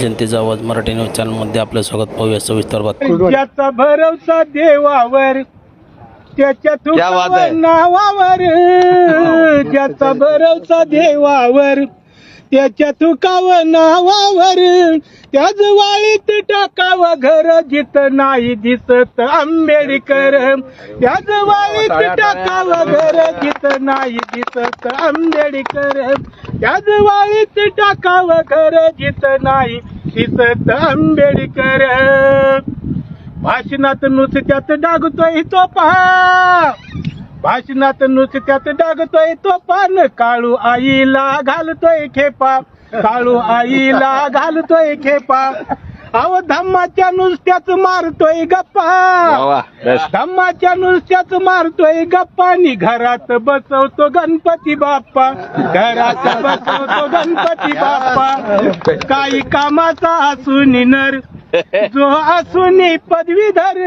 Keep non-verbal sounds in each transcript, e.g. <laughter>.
जनतेचा आवाज मराठी न्यूज चॅनलमध्ये आपलं स्वागत पाहूया सविस्तर बातमी. ज्याचा भरवसा देवावर त्याच्या क्या बात तुकावर आहे. नावावर. ज्याचा भरवसा देवावर त्याच्या तुकावर नावावर. त्याच वाळीत टाकावं घर जित नाही दिसत आंबेडकर. त्याच वाळीत टाकावं घर जित नाही दिसत आंबेडकर. त्याच वाळीत टाकावं घर जित नाही दिसत आंबेडकर. भाषणात नुसत्यात डागतोय तो पहा भाषणात नुसत्यात डागतोय तो पान. काळू आईला घालतोय खेपा. काळू आईला घालतोय खेपा. अहो धम्माच्या नुसत्याच मारतोय गप्पा. धम्माच्या नुसत्याच मारतोय गप्पानी घरात बसवतो गणपती बाप्पा. घरात बसवतो गणपती बाप्पा. <laughs> काही कामाचा असून नर जो असून पदवीधर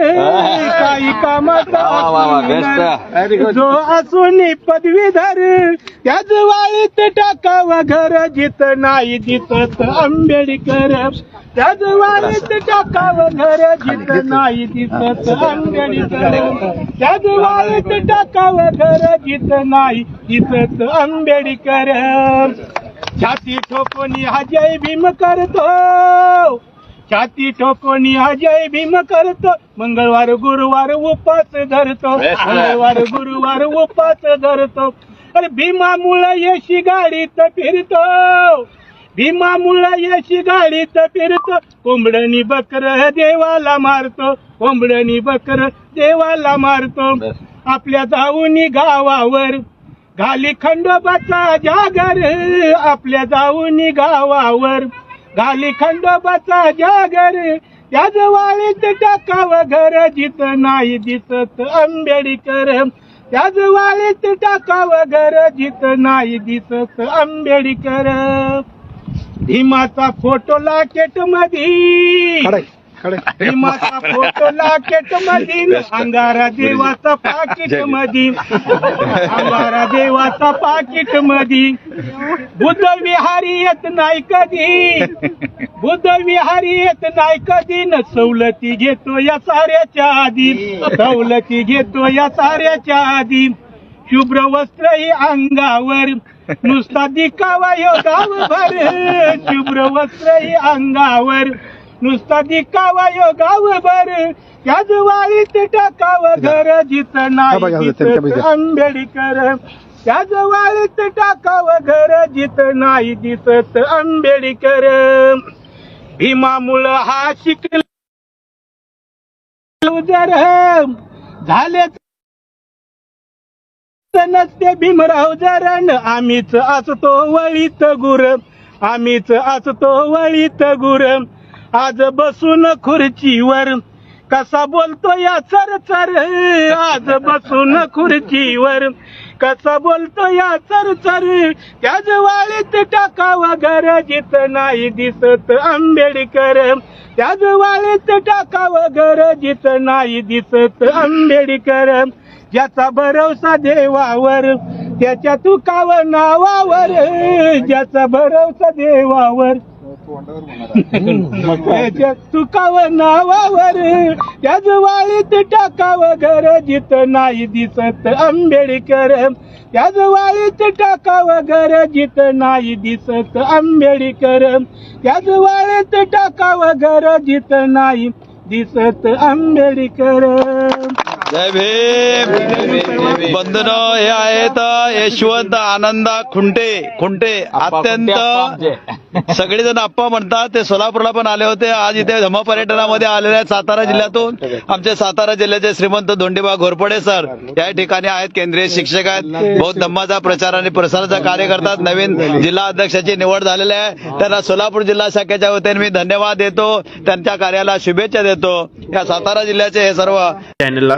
काही कामाचा वा, वा, वा, असून best. नर, जो असून पदवीधर त्याच वाळीत टाकावं घर जित नाही दिसत आंबेडकर। त्याच वाळीत टाकावं घर जित नाही दिसत आंबेडकर। त्याच वाळीत टाकावं घर जित नाही दिसत आंबेडकर। छाती ठोकून हा जय भीम करतो। छाती ठोकून हा जय भीम करतो. मंगळवार गुरुवार उपास धरतो. मंगळवार गुरुवार उपास धरतो. अरे भीमामुळं यशी गाडीत फिरतो. भीमामुळं यशी गाडीत फिरतो. कोंबडणी बकर देवाला मारतो. कोंबडणी बकर देवाला मारतो. आपल्या जाऊनी गावावर घाली खंडोबाचा जागर. आपल्या जाऊनी गावावर घाली खंडोबाचा जागर. त्याच वाळीत टाकाव घर जित नाही दिसत आंबेडकर. त्याच वाळीत टाकाव घर जित नाही दिसत आंबेडकर. भीमाचा फोटो लाकेट मधी भीमाचा फोटो लाकेट मधी अंगारा देवाचा पाकिट मधी अंगारा देवाचा पाकिट मधी बुद्ध विहारी येत नाही कधी. बुद्ध विहारी येत नाही कधी. न सवलती घेतो या साऱ्याच्या आधी. सवलती घेतो या साऱ्याच्या आधी. शुभ्र वस्त्र ही अंगावर. नुसता दिखावा यो गावभर. शुभ्र वस्त्र ही अंगावर. नुसता दिखावा यो गावभर त्याच वाळीत टाकावं घर जित नाही दिसत आंबेडकर. त्याच वाळीत टाकावं घर जित नाही दिसत आंबेडकर. भीमामुळं हा शिकला जर झाले नसते भीमराव जरण आम्हीच असतो वळीत गुर. आम्हीच असतो वळीत गुर. आज बसून खुर्चीवर. कसा बोलतो या चर चर आज बसून खुर्चीवर. कसा बोलतो या चर चर त्याच वाळीत टाकावं घर जित नाही दिसत आंबेडकर. त्याच वाळीत टाकावं घर जित नाही दिसत आंबेडकर. ज्याचा भरवसा देवावर त्याच्या तुकावं नावावर. ज्याचा भरवसा देवावर <laughs> <laughs> नावावर त्याच वाळीत टाकावं घर जित नाही दिसत आंबेडकर. त्याच वाळीत टाकावं घर जित नाही दिसत आंबेडकर. त्याच वाळीत टाकावं घर जित नाही दिसत आंबेडकर. जय भीम. बंधन हे आहेत यशवंत आनंदा खुंटे. खुंटे अत्यंत <laughs> सगळेजण आप्पा म्हणतात ते सोलापूरला पण आले होते. आज इथे धम्म पर्यटनामध्ये आलेले आहेत सातारा जिल्ह्यातून. आमचे सातारा जिल्ह्याचे श्रीमंत धोंडीबा घोरपडे सर. या ठिकाणी आहेत केंद्रीय शिक्षक आहेत. बहुत धम्माचा प्रचार आणि प्रसाराचं कार्य करतात. नवीन जिल्हा अध्यक्षाची निवड झालेली आहे. त्यांना सोलापूर जिल्हा शाखेच्या वतीने मी धन्यवाद देतो. त्यांच्या कार्याला शुभेच्छा देतो. या सातारा जिल्ह्याचे हे सर्व चॅनलला